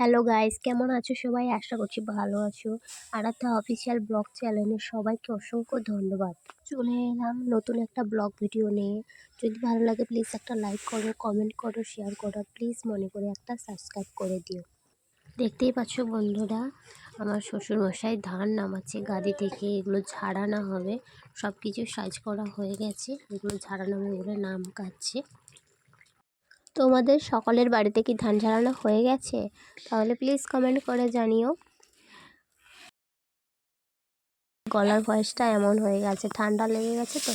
Hello guys কেমন আছো সবাই? আশা করছি ভালো আছো। আরাধ্যা অফিসিয়াল ব্লগ চ্যানেলে সবাইকে অসংখ্য ধন্যবাদ। চলে এলাম নতুন একটা ব্লগ ভিডিও নিয়ে। যদি ভালো লাগে প্লিজ একটা লাইক করো কমেন্ট করো শেয়ার করো। প্লিজ মনে করে একটা সাবস্ক্রাইব করে দিও। দেখতেই পাচ্ছ বন্ধুরা, আমার শ্বশুরমশাই ধান নামাচ্ছে। গাড়ি থেকে এগুলো ঝাড়ানো হবে। সব কিছু সাইজ করা হয়ে গেছে। এগুলো ঝাড়ানো হবে বলে নাম কাটছে। তোমাদের সকলের বাড়িতে কি ধান ঝাড়ানো হয়ে গেছে? তাহলে প্লিজ কমেন্ট করে জানিও। গলার ভয়েসটা এমন হয়ে গেছে, ঠান্ডা লেগে গেছে তো?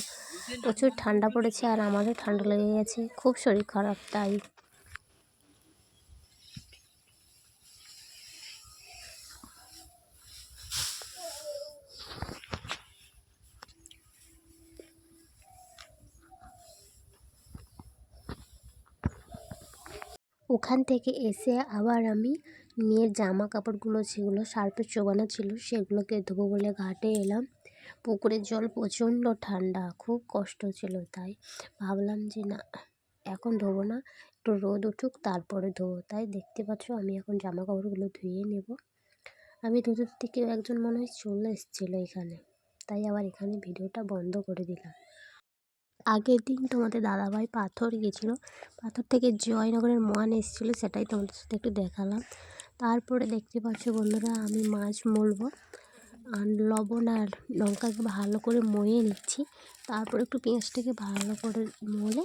প্রচুর ঠান্ডা পড়েছে আর আমারও ঠান্ডা লেগে গেছে। খুব শরীর খারাপ তাই। ওখান থেকে এসে আবার আমি মেয়ের জামা কাপড়গুলো যেগুলো সার্ফে চোবানো ছিল সেগুলোকে ধোবো বলে ঘাটে এলাম। পুকুরের জল প্রচণ্ড ঠান্ডা, খুব কষ্ট ছিল তাই। ভাবলাম যে না, এখন ধোবো না, একটু রোদ উঠুক, তারপরে ধোবো। তাই দেখতে পাচ্ছ আমি এখন জামা কাপড়গুলো ধুয়ে নেব। আমি ধুতে থেকে একজন মনে হয় চলে এসেছিল এখানে। তাই আবার এখানে ভিডিওটা বন্ধ করে দিলাম। আগের দিন তোমাদের দাদাভাই পাথর গেছিল পাথর থেকে জয়নগরের মান এসেছিল, সেটাই তোমাদের সাথে একটু দেখালাম। তারপরে দেখতে পাচ্ছ বন্ধুরা, আমি মাছ মলবো আর লবণ আর লঙ্কাকে ভালো করে ময়ে নিচ্ছি। তারপর একটু পেঁয়াজটাকে ভালো করে মলে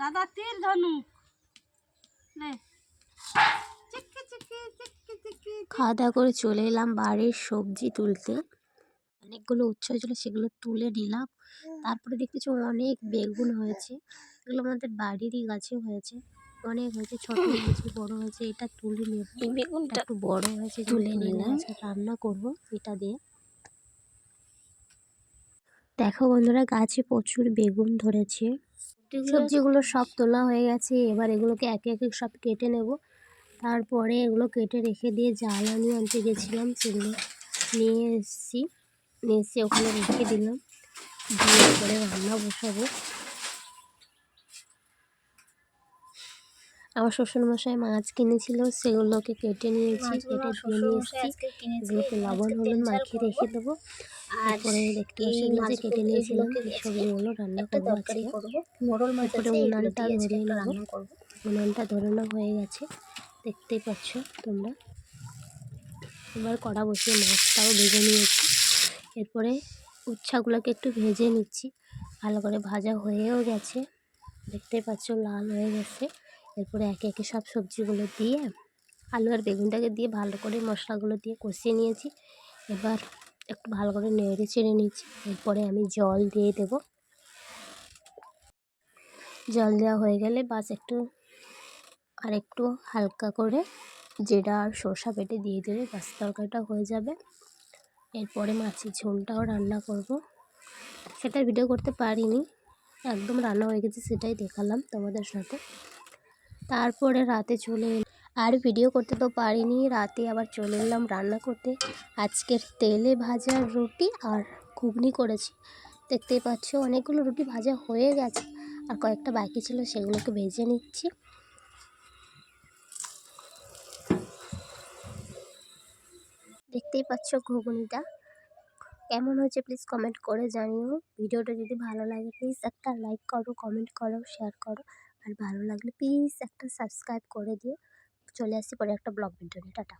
দাদা তীর ধনুক। নে। খাওয়া দাওয়া করে চলে এলাম বাড়ির সবজি তুলতে। অনেকগুলো উচ্ছ হয়েছিলো সেগুলো তুলে নিলাম। তারপরে দেখতেছি অনেক বেগুন হয়েছে। এগুলো আমাদের বাড়িরই গাছে হয়েছে। অনেক হয়েছে ছোট হয়েছে বড় হয়েছে এটা তুলে নেব। এই বেগুনটা। একটু বড় হয়েছে তুলে নিলাম। রান্না করব এটা দিয়ে। দেখো বন্ধুরা গাছে প্রচুর বেগুন ধরেছে। সবজিগুলো সব তোলা হয়ে গেছে। এবার এগুলোকে একে একে সব কেটে নেব। তারপরে এগুলো কেটে রেখে দিয়ে জ্বালানি আনতে গেছিলাম সেগুলো নিয়ে এসেছি। নিয়ে এসে ওখানে রেখে দিলাম। দিয়ে পরে রান্না বসাবো। আমার শ্বশুরমশাই মাছ কিনেছিল সেগুলোকে কেটে নিয়েছি কেটে ধুয়ে নিয়ে এসেছি এগুলোকে লবণ হলুদ মাখিয়ে রেখে দেবো। তারপরে দেখতে পাচ্ছি মাছ কেটে নিয়েছিলাম সবজিগুলো রান্না করব আজকে। মাছের উনানটা ধরে করব। উনানটা ধরানো হয়ে গেছে। দেখতেই পাচ্ছ তোমরা। এবার কড়া বসিয়ে মাছটাও ভেজে নিয়েছি। এরপরে উচ্ছাগুলোকে একটু ভেজে নিচ্ছি। ভালো করে ভাজা হয়েও গেছে। দেখতেই পাচ্ছ লাল হয়ে গেছে। এরপরে একে একে সব সবজিগুলো দিয়ে, আলু আর বেগুনটাকে দিয়ে ভালো করে মশলাগুলো দিয়ে কষিয়ে নিয়েছি। এবার একটু ভালো করে নেড়ে চেড়ে নিচ্ছি। এরপরে আমি জল দিয়ে দেব। জল দেওয়া হয়ে গেলে বাস একটু আর একটু হালকা করে যেটা আর সর্ষা পেটে দিয়ে দেবে বাস তরকারিটা হয়ে যাবে। এরপরে মাছের ঝোলটাও রান্না করব। সেটা ভিডিও করতে পারিনি, একদম রান্না হয়ে গেছে সেটাই দেখালাম তোমাদের সাথে। তারপরে রাতে চলে আর ভিডিও করতে তো পারিনি, রাতে আবার চলে এলাম রান্না করতে। আজকের তেলে ভাজা রুটি আর ঘুগনি করেছি। দেখতেই পাচ্ছ, অনেকগুলো রুটি ভাজা হয়ে গেছে। আর কয়েকটা বাকি ছিল, সেগুলোকে ভেজে নিচ্ছি। দেখতেই পাচ্ছ ঘুগনিটা। কেমন হয়েছে প্লিজ কমেন্ট করে জানিও। ভিডিওটা যদি ভালো লাগে প্লিজ একটা লাইক করো কমেন্ট করো শেয়ার করো। আর ভালো লাগলে প্লিজ একটা সাবস্ক্রাইব করে দিও। চলে আসি পরে একটা ব্লগ ভিডিও নিয়ে, টাটা।